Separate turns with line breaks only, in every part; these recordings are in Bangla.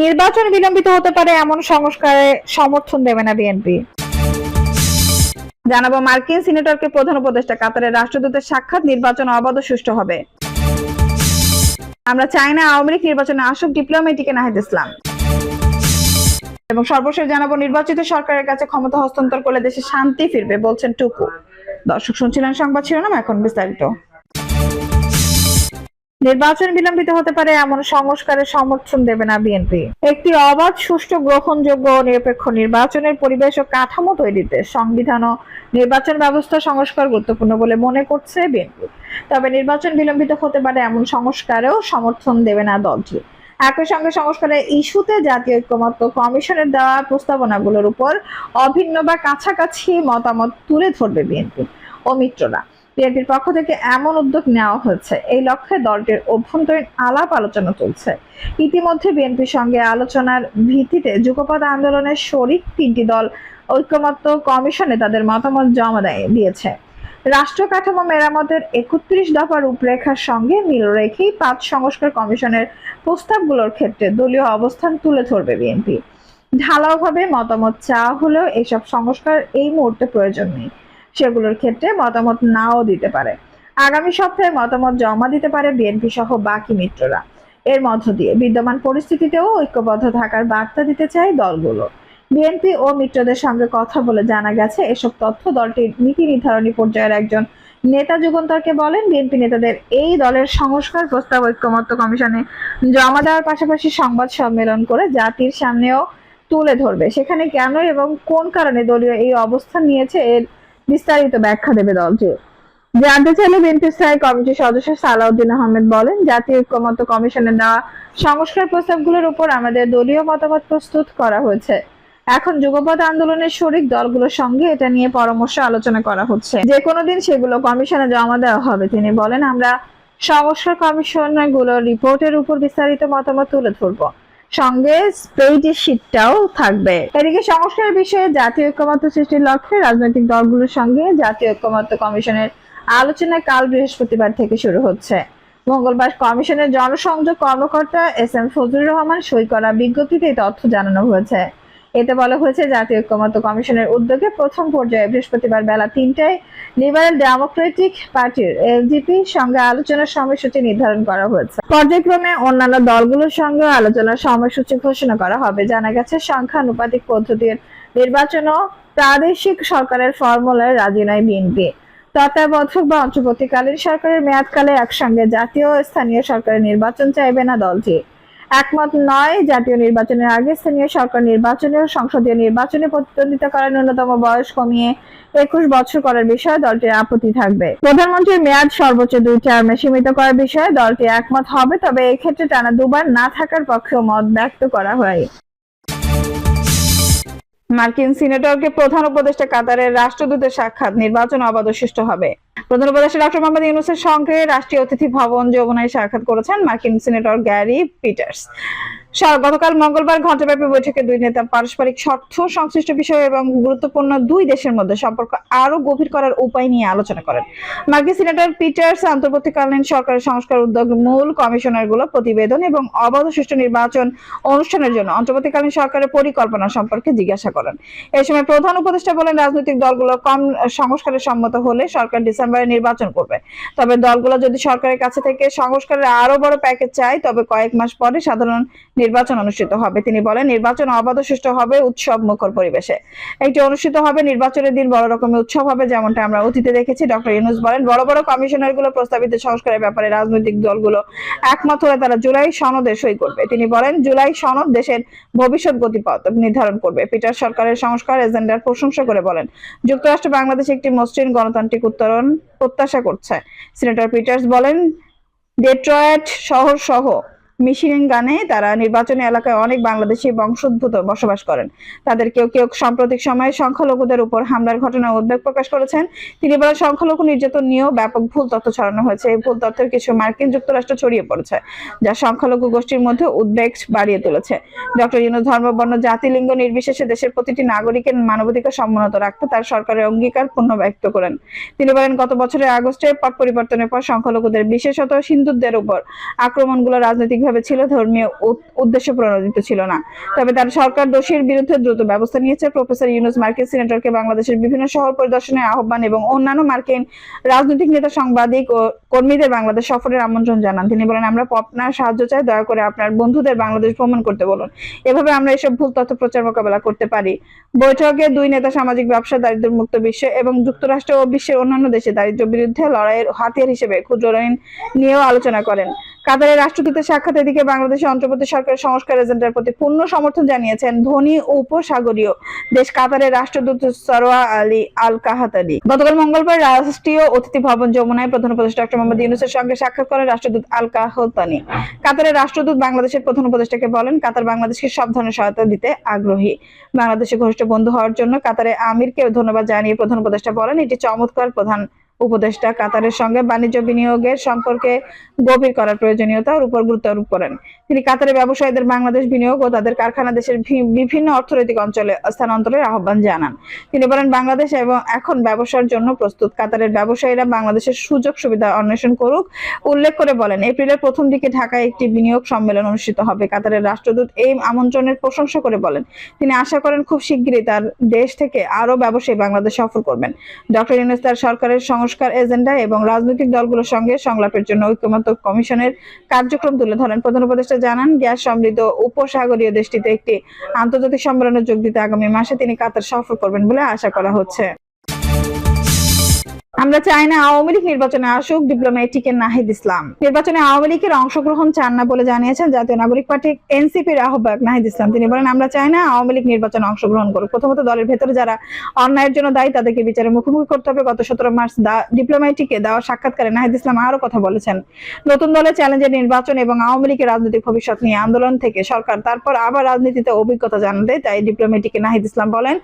নির্বাচন বিলম্বিত হতে পারে এমন সংস্কারে সমর্থন দেবে না বিএনপি। জানাব মার্কিন সিনেটরকে প্রধান উপদেষ্টা কাতারের রাষ্ট্রদূতের সাক্ষাৎ, নির্বাচন অবাধ সুষ্ঠু হবে। আমরা চাই না আওয়ামী লীগ নির্বাচনে আসুক ডিপ্লোমেটিকে নাহিদ ইসলাম। এবং সর্বশেষ জানাব, নির্বাচিত সরকারের কাছে ক্ষমতা হস্তান্তর করলে দেশে শান্তি ফিরবে, বলছেন টুকু। দর্শক শুনছিলেন সংবাদ শিরোনাম, এখন বিস্তারিত। নির্বাচন বিলম্বিত হতে পারে এমন সংস্কারের সমর্থন দেবে না বিএনপি। একটি অবাধ, সুষ্ঠু, গ্রহণযোগ্য নিরপেক্ষ নির্বাচনের পরিবেশ ও কাঠামো তৈরিতে সংবিধান ও নির্বাচন ব্যবস্থা সংস্কার গুরুত্বপূর্ণ বলে মনে করছে বিএনপি। তবে নির্বাচন বিলম্বিত হতে পারে এমন সংস্কারেও সমর্থন দেবে না দলটি। একই সঙ্গে সংস্কারের ইস্যুতে জাতীয় ঐক্যমত্য কমিশনের দেওয়া প্রস্তাবনাগুলোর উপর অভিন্ন বা কাছাকাছি মতামত তুলে ধরবে বিএনপি ও মিত্ররা। বিএনপির পক্ষ থেকে এমন উদ্যোগ নেওয়া হয়েছে। এই লক্ষ্যে দলটির অভ্যন্তরীণ আলাপ আলোচনা চলছে। ইতিমধ্যে বিএনপির সঙ্গে আলোচনার ভিত্তিতে যুগপৎ আন্দোলনের শরিক তিনটি দল ঐক্যমত্য কমিশনে তাদের মতামত জমা দিয়েছে। রাষ্ট্র কাঠামো মেরামতের একত্রিশ দফা রূপরেখার সঙ্গে মিল রেখেই পাঁচ সংস্কার কমিশনের প্রস্তাবগুলোর ক্ষেত্রে দলীয় অবস্থান তুলে ধরবে বিএনপি। ঢালাওভাবে মতামত চাওয়া হলেও এসব সংস্কার এই মুহূর্তে প্রয়োজন নেই। সেগুলোর ক্ষেত্রে মতামত নাও দিতে পারে। আগামী সপ্তাহে মতামত জমা দিতে পারে বিএনপি সহ বাকি মিত্ররা। এর মধ্য দিয়ে বিদ্যমান পরিস্থিতিতেও ঐক্যবদ্ধ থাকার বার্তা দিতে চায় দলগুলো। বিএনপি ও মিত্রদের সঙ্গে কথা বলে জানা গেছে, এসব তথ্য দলটির নীতি নির্ধারণী পর্যায়ের একজন নেতা যুগন্তরকে বলেন, বিএনপি নেতাদের এই দলের সংস্কার প্রস্তাব ঐক্যমত্য কমিশনে জমা দেওয়ার পাশাপাশি সংবাদ সম্মেলন করে জাতির সামনেও তুলে ধরবে। সেখানে কেন এবং কোন কারণে দলীয় এই অবস্থান নিয়েছে এর বিস্তারিত ব্যাখ্যা দেবে দলটি। জানতে চাইলে বিএনপি স্থায়ী কমিটির সদস্য সালাউদ্দিন আহমেদ বলেন, জাতীয় ঐক্যমত্য কমিশনের দেওয়া সংস্কার প্রস্তাবগুলোর উপর আমাদের দলীয় মতামত প্রস্তুত করা হয়েছে। এখন যুগপৎ আন্দোলনের শরিক দলগুলোর সঙ্গে এটা নিয়ে পরামর্শ আলোচনা করা হচ্ছে। যে কোনো দিন সেগুলো কমিশনে জমা দেওয়া হবে। তিনি বলেন, আমরা সংস্কার কমিশনগুলোর রিপোর্টের উপর বিস্তারিত মতামত তুলে ধরবো। সঙ্গে স্প্রেডশিটটাও থাকবে। এদিকে সংস্কারের বিষয়ে জাতীয় ঐক্যমত্য সৃষ্টির লক্ষ্যে রাজনৈতিক দলগুলোর সঙ্গে জাতীয় ঐক্যমত্য কমিশনের আলোচনা কাল বৃহস্পতিবার থেকে শুরু হচ্ছে। মঙ্গলবার কমিশনের জনসংযোগ কর্মকর্তা এস এম ফজলুর রহমান সই করা বিজ্ঞপ্তিতে তথ্য জানানো হয়েছে। এতে বলা হয়েছে জাতীয় ঐক্যমত্য কমিশনের উদ্যোগে প্রথম পর্যায়ে বৃহস্পতিবার বেলা তিনটায় লিবারেল ডেমোক্রেটিক পার্টির এলজিপি সঙ্গে আলোচনার সময়সূচি নির্ধারণ করা হয়েছে। পর্যায়ক্রমে অন্যান্য দলগুলোর সঙ্গে আলোচনার সময়সূচি ঘোষণা করা হবে। জানা গেছে, সংখ্যানুপাতিক পদ্ধতির নির্বাচন ও প্রাদেশিক সরকারের ফর্মুলায় রাজি নয় বিএনপি। তত্ত্বাবধায়ক বা অন্তর্বর্তীকালীন সরকারের মেয়াদকালে একসঙ্গে জাতীয় স্থানীয় সরকারের নির্বাচন চাইবে না দলটি। একমত নয়। জাতীয় নির্বাচনের আগে স্থানীয় সরকার নির্বাচনে ও সংসদীয় নির্বাচনে প্রতিদ্বন্দ্বিতা করার ন্যূনতম বয়স কমিয়ে একুশ বছর করার বিষয়ে দলটির আপত্তি থাকবে। প্রধানমন্ত্রীর মেয়াদ সর্বোচ্চ দুই টার্মে সীমিত করার বিষয়ে দলটি একমত হবে, তবে এক্ষেত্রে টানা দুবার না থাকার পক্ষেও মত ব্যক্ত করা হয়। মার্কিন সিনেটরকে প্রধান উপদেষ্টা কাতারের রাষ্ট্রদূতের সাক্ষাৎ। নির্বাচন অবাধ সুষ্ঠু হবে। প্রধান উপদেষ্টা ডক্টর মোহাম্মদ ইউনুসের সঙ্গে রাষ্ট্রীয় অতিথি ভবন যৌবনায় সাক্ষাৎ করেছেন মার্কিন সিনেটর গ্যারি পিটার্স। গতকাল মঙ্গলবার ঘণ্টাব্যাপী বৈঠকে দুই নেতা পারস্পরিক স্বার্থ, সংশ্লিষ্ট বিষয় এবং গুরুত্বপূর্ণ দুই দেশের মধ্যে সম্পর্ক আরও গভীর করার উপায় নিয়ে আলোচনা করেন। মার্কিন সিনেটর পিটার্স অন্তর্বর্তীকালীন সরকারের সংস্কার উদ্যোগ মূল কমিশনারগুলো প্রতিবেদন এবং অবাধ সুষ্ঠু নির্বাচন অনুষ্ঠানের জন্য অন্তর্বর্তীকালীন সরকারের পরিকল্পনা সম্পর্কে জিজ্ঞাসা করেন। এই সময় প্রধান উপদেষ্টা বলেন, রাজনৈতিক দলগুলো কম সংস্কারের সম্মত হলে সরকার ডিসেম্বরে নির্বাচন করবে। তবে দলগুলো যদি সরকারের কাছে থেকে সংস্কারের আরও বড় প্যাকেজ চায়, তবে কয়েক মাস পরে সাধারণ নির্বাচন অনুষ্ঠিত হবে। তিনি বলেন, নির্বাচন অবাধ সুষ্ঠু হবে উৎসব মুখর পরিবেশে। একটি অনুষ্ঠিত হবে, নির্বাচনের দিন বড় রকমের উৎসব হবে, যেমনটা আমরা অতীতে দেখেছি। ডক্টর ইউনুস বলেন, বড় বড় কমিশনারগুলো প্রস্তাবিত সংস্কারের ব্যাপারে রাজনৈতিক দলগুলো একমত হলে তারা জুলাই সনদে সই করবে। তিনি বলেন, জুলাই সনদ দেশের ভবিষ্যৎ গতিপথ নির্ধারণ করবে। পিটার সরকারের সংস্কার এজেন্ডার প্রশংসা করে বলেন, যুক্তরাষ্ট্র বাংলাদেশ একটি মসৃণ গণতান্ত্রিক উত্তরণ প্রত্যাশা করছে। সিনেটর পিটার্স বলেন, ডেট্রয়েট শহর সহ মিশিগানে তারা নির্বাচনী এলাকায় অনেক বাংলাদেশি বংশোদ্ভূত বসবাস করেন। তাদের কেউ কেউ সাম্প্রতিক সময়ে সংখ্যালঘুদের উপর হামলার ঘটনায় উদ্বেগ প্রকাশ করেছেন। তিনি বলেন, সংখ্যালঘু নির্যাতন নিয়েও ব্যাপক ভুল তথ্য ছড়ানো হয়েছে। এই ভুল তথ্যের কিছু মার্কিন যুক্তরাষ্ট্র ছড়িয়ে পড়েছে, যা সংখ্যালঘু গোষ্ঠীর মধ্যে উদ্বেগ বাড়িয়ে তুলেছে। ডক্টর ইউনুস ধর্ম বর্ণ জাতি লিঙ্গ নির্বিশেষে দেশের প্রতিটি নাগরিকের মানবাধিকার সম্মানিত রাখতে তার সরকারের অঙ্গীকার পূর্ণ ব্যক্ত করেন। তিনি বলেন, গত বছরের আগস্টে পট পরিবর্তনের পর সংখ্যালঘুদের বিশেষত হিন্দুদের উপর আক্রমণগুলো রাজনৈতিক
রাজনৈতিকভাবে ছিল, ধর্মীয় উদ্দেশ্য প্রণোদিত ছিল না। তবে তার সরকার দোষীর বিরুদ্ধে দ্রুত ব্যবস্থা নিয়েছে। প্রফেসর ইউনুস মার্কিন সিনেটরকে বাংলাদেশের বিভিন্ন শহর পরিদর্শনের আহ্বান এবং অন্যান্য মার্কিন রাজনৈতিক নেতা, সাংবাদিক ও কর্মীদের বাংলাদেশ সফরের আমন্ত্রণ জানান। তিনি বলেন, আমরা আপনার সাহায্য চাই। দয়া করে আপনার বন্ধুদের বাংলাদেশ ভ্রমণ করতে বলুন। এভাবে আমরা এসব ভুল তথ্য প্রচার মোকাবেলা করতে পারি। বৈঠকে দুই নেতা সামাজিক ব্যবসা দারিদ্র মুক্ত বিশ্ব এবং যুক্তরাষ্ট্র ও বিশ্বের অন্যান্য দেশে দারিদ্র বিরুদ্ধে লড়াইয়ের হাতিয়ার হিসেবে ক্ষুদ্র ঋণ নিয়েও আলোচনা করেন। কাতারের রাষ্ট্রদূতের সাক্ষাৎ এদিকে বাংলাদেশের অন্তর্বর্তী সরকারের সংস্কার এজেন্ডার প্রতি পূর্ণ সমর্থন জানিয়েছেন ধনী উপসাগরীয় দেশ কাতারের রাষ্ট্রদূত সরোয়া আলী আল কাহাতালি গতকাল মঙ্গলবার রাষ্ট্রীয় অতিথি ভবন যমুনায় প্রধান উপদেষ্টা ডক্টর মোহাম্মদ ইউনুসের সঙ্গে সাক্ষাৎ করেন রাষ্ট্রদূত আল কাহতানি কাতারের রাষ্ট্রদূত বাংলাদেশের প্রধান উপদেষ্টাকে বলেন, কাতার বাংলাদেশকে সব ধরনের সহায়তা দিতে আগ্রহী। বাংলাদেশের ঘনিষ্ঠ বন্ধু হওয়ার জন্য কাতারে আমিরকে ধন্যবাদ জানিয়ে প্রধান উপদেষ্টা বলেন, এটি চমৎকার প্রধান উপদেষ্টা কাতারের সঙ্গে বাণিজ্য বিনিয়োগের সম্পর্কে গভীর করার প্রয়োজনীয়তার উপর গুরুত্ব আরোপ করেন। তিনি কাতারে ব্যবসায়ীদের বাংলাদেশ বিনিয়োগ ও তাদের কারখানা দেশের বিভিন্ন অর্থনৈতিক অঞ্চলে স্থানান্তরের আহ্বান জানান। তিনি বলেন, বাংলাদেশ এবং এখন ব্যবসার জন্য প্রস্তুত। কাতারের ব্যবসায়ীরা বাংলাদেশের সুযোগ সুবিধা অন্বেষণ করুক, উল্লেখ করে বলেন, এপ্রিলের প্রথম দিকে ঢাকায় একটি বিনিয়োগ সম্মেলন অনুষ্ঠিত হবে। কাতারের রাষ্ট্রদূত এই আমন্ত্রণের প্রশংসা করে বলেন, তিনি আশা করেন খুব শিগগিরই তার দেশ থেকে আরও ব্যবসায়ী বাংলাদেশ সফর করবেন। ডক্টর ইউনুস তার সরকারের সংস্কার এজেন্ডা এবং রাজনৈতিক দলগুলোর সঙ্গে সংলাপের জন্য ঐক্যমত কমিশনের কার্যক্রম তুলে ধরেন। প্রধান উপদেষ্টা জানান, গ্যাস সমৃদ্ধ উপসাগরীয় দেশটিতে একটি আন্তর্জাতিক সম্মেলনে যোগ দিতে আগামী মাসে তিনি কাতার সফর করবেন বলে আশা করা হচ্ছে। আমরা চাই না আওয়ামী লীগ নির্বাচনে আসুক ডিপ্লোম্যাটিক এর নাহিদ ইসলাম। নির্বাচনে আওয়ামী লীগের অংশগ্রহণ চান না বলে জানিয়েছেন জাতীয় নাগরিক পার্টি এনসিপির আহ্বায়ক নাহিদ ইসলাম। তিনি বলেন, আমরা চাই না আওয়ামী লীগ নির্বাচনে অংশগ্রহণ করুক। প্রথমত, দলের ভেতরে যারা অন্যায়ের জন্য দায়ী, তাদেরকে বিচারের মুখোমুখি করতে হবে। গত সতেরো মার্চ ডিপ্লোম্যাটিকে দেওয়া সাক্ষাৎকারে নাহিদ ইসলাম আরও কথা বলেছেন, নতুন দলের চ্যালেঞ্জের নির্বাচন এবং আওয়ামী লীগের রাজনৈতিক ভবিষ্যৎ নিয়ে আন্দোলন থেকে সরকার, তারপর আবার রাজনীতিতে অভিজ্ঞতা জানাতে। তাই ডিপ্লোম্যাটিকে নাহিদ ইসলাম বলেন,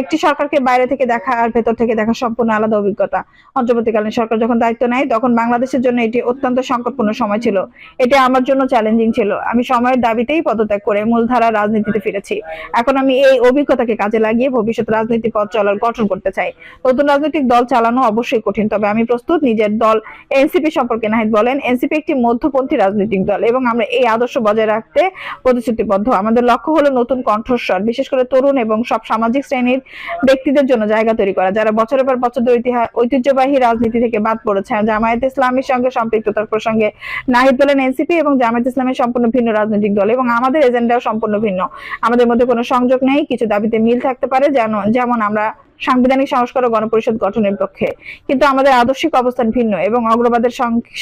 একটি সরকারকে বাইরে থেকে দেখা আর ভেতর থেকে দেখা সম্পূর্ণ আলাদা অভিজ্ঞতা। অন্তর্বর্তীকালীন সরকার যখন দায়িত্ব নেয়, তখন বাংলাদেশের জন্য এটি অত্যন্ত সংকটপূর্ণ সময় ছিল। এটি আমার জন্য চ্যালেঞ্জিং ছিল। আমি সময়ের দাবিতেই পদত্যাগ করে মূলধারা রাজনীতিতে ফিরেছি। এখন আমি এই অভিজ্ঞতাকে কাজে লাগিয়ে ভবিষ্যৎ রাজনীতি পথ চলার গঠন করতে চাই। নতুন রাজনৈতিক দল চালানো অবশ্যই কঠিন, তবে আমি প্রস্তুত নিজের দল এনসিপি সম্পর্কে নাহিদ বলেন, এনসিপি একটি মধ্যপন্থী রাজনৈতিক দল এবং আমরা এই আদর্শ বজায় রাখতে প্রতিশ্রুতিবদ্ধ। আমাদের লক্ষ্য হলো নতুন কণ্ঠস্বর, বিশেষ করে তরুণ এবং সব সামাজিক শ্রেণির ব্যক্তিদের জন্য জায়গা তৈরি করা, যারা বছরের পর বছর ইতিহাস ঐতিহ্যবাহী রাজনীতি থেকে বাদ পড়েছে। জামায়াত ইসলামীর সঙ্গে সম্পৃক্ততার প্রসঙ্গে নাহিদ বলেন এনসিপি এবং জামায়াত ইসলামের সম্পূর্ণ ভিন্ন রাজনৈতিক দল এবং আমাদের এজেন্ডাও সম্পূর্ণ ভিন্ন। আমাদের মধ্যে কোনো সংযোগ নেই, কিছু দাবিতে মিল থাকতে পারে, যেন যেমন আমরা সাংবিধানিক সংস্কার ও গণপরিষদ গঠনের পক্ষে। কিন্তু আমাদের আদর্শিক অবস্থান ভিন্ন এবং অগ্রবাদের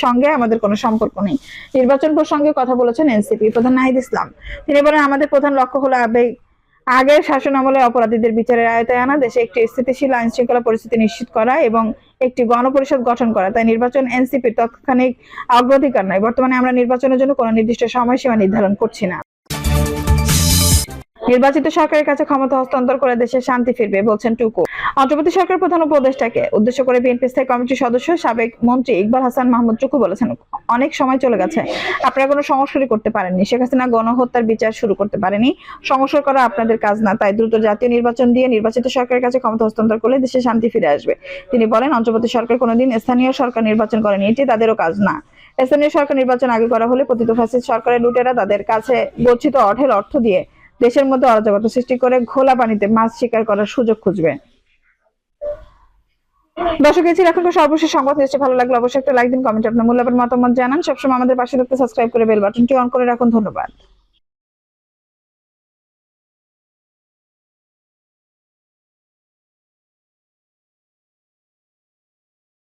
সঙ্গে আমাদের কোনো সম্পর্ক নেই। নির্বাচন প্রসঙ্গে কথা বলেছেন এনসিপি প্রধান নাহিদ ইসলাম। তিনি বলেন, আমাদের প্রধান লক্ষ্য হলো আবেগ। আগের শাসন আমলে অপরাধীদের বিচারের আয়তায় আনা, দেশে একটি স্থিতিশীল আইন শৃঙ্খলা পরিস্থিতি নিশ্চিত করা এবং একটি গণপরিষদ গঠন করা, তাই নির্বাচন এনসিপির তৎক্ষণিক অগ্রাধিকার নয় বর্তমানে আমরা নির্বাচনের জন্য কোনো নির্দিষ্ট সময়সীমা নির্ধারণ করছি না। নির্বাচিত সরকারের কাছে ক্ষমতা হস্তান্তর করে দেশে শান্তি ফিরবে বলছেন টুকু। অন্তর্বর্তী সরকার প্রধান উপদেষ্টাকে উদ্দেশ্য করে বিএনপি স্থায়ী কমিটির সদস্য সাবেক মন্ত্রী ইকবাল হাসান মাহমুদ টুকু বলেছেন, অনেক সময় চলে গেছে। আপনারা কোনো সংস্কারই করতে পারেননি। শেখ হাসিনা গণহত্যার বিচার শুরু করতে পারেনি। সংস্কার করা আপনাদের কাজ না, তাই দ্রুত জাতীয় নির্বাচন দিয়ে নির্বাচিত সরকারের কাছে ক্ষমতা হস্তান্তর করলে দেশে শান্তি ফিরে আসবে। তিনি বলেন, অন্তর্বর্তী সরকার কোনোদিন স্থানীয় সরকার নির্বাচন করেনি, এটি তাদেরও কাজ না। স্থানীয় সরকার নির্বাচন আগে করা হলে পতিত ফ্যাসিস্ট সরকারের লুটেরা তাদের কাছে গচ্ছিত অঢেল অর্থ দিয়ে দেশের মধ্যে অরাজকতা সৃষ্টি করে ঘোলা পানিতে মাছ শিকার করার সুযোগ খুঁজবে। দর্শক এসে এখনকার সর্বশেষ সংবাদ। নিশ্চয়ই ভালো লাগল, অবশ্যই একটা লাইক দিন কমেন্ট আপনার মূল্যবান মতামত জানান। সবসময় আমাদের পাশে থাকতে সাবস্ক্রাইব করে বেল বাটনটি অন করে রাখুন। ধন্যবাদ।